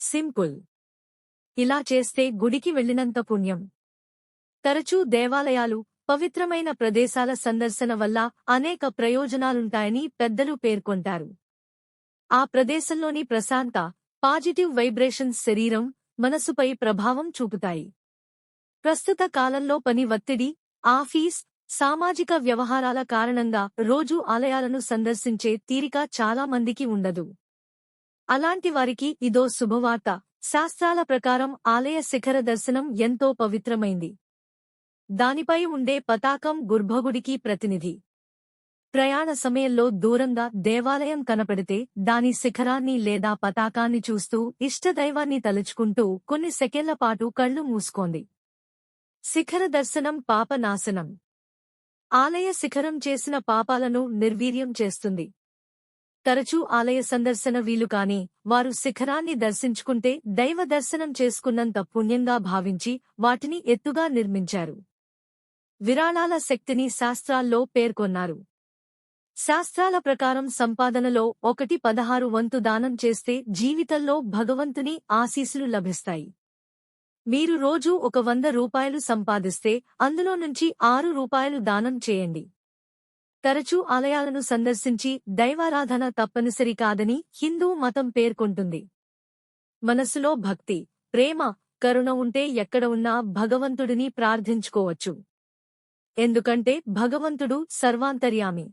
Simple. ఇలా చేస్తే గుడికి వెళ్ళినంత పుణ్యం. తరచూ దేవాలయాలు పవిత్రమైన ప్రదేశాల సందర్శన వల్ల అనేక ప్రయోజనాలుంటాయని పెద్దలు పేర్కొంటారు. ఆ ప్రదేశంలోని ప్రశాంత పాజిటివ్ వైబ్రేషన్స్ శరీరం మనసుపై ప్రభావం చూపుతాయి. ప్రస్తుత కాలంలో పని ఒత్తిడి ఆఫీస్ సామాజిక వ్యవహారాల కారణంగా రోజూ ఆలయాలను సందర్శించే తీరిక చాలా మందికి ఉండదు. అలాంటి వారికి ఇదో శుభవార్త. శాస్త్రాల ప్రకారం ఆలయ శిఖర దర్శనం ఎంతో పవిత్రమైంది. దానిపై ఉండే పతాకం గుర్భగుడికి ప్రతినిధి. ప్రయాణ సమయంలో దూరంగా దేవాలయం కనపడితే దాని శిఖరాన్ని లేదా పతాకాన్ని చూస్తూ ఇష్టదైవాన్ని తలుచుకుంటూ కొన్ని సెకెళ్ళ పాటు కళ్ళు మూసుకోండి. శిఖర దర్శనం పాపనాశనం. ఆలయ శిఖరం చేసిన పాపాలను నిర్వీర్యం చేస్తుంది. తరచూ ఆలయ సందర్శన వీలు కాని వారు శిఖరాన్ని దర్శించుకుంటే దైవ దర్శనం చేసుకున్నంత పుణ్యంగా భావించి వాటిని ఎత్తుగా నిర్మించారు. విరాళాల శక్తిని శాస్త్రాల్లో పేర్కొన్నారు. శాస్త్రాల ప్రకారం సంపాదనలో ఒకటి పదహారు వంతు దానం చేస్తే జీవితంలో భగవంతుని ఆశీస్సులు లభిస్తాయి. మీరు రోజూ ఒక వంద రూపాయలు సంపాదిస్తే అందులో నుంచి ఆరు రూపాయలు దానం చేయండి. తరచూ ఆలయాలను సందర్శించి దైవారాధన తప్పనిసరి కాదని హిందూ మతం పేర్కొంటుంది. మనసులో భక్తి ప్రేమ కరుణ ఉంటే ఎక్కడ ఉన్నా భగవంతుడిని ప్రార్థించుకోవచ్చు. ఎందుకంటే భగవంతుడు సర్వాంతర్యామి.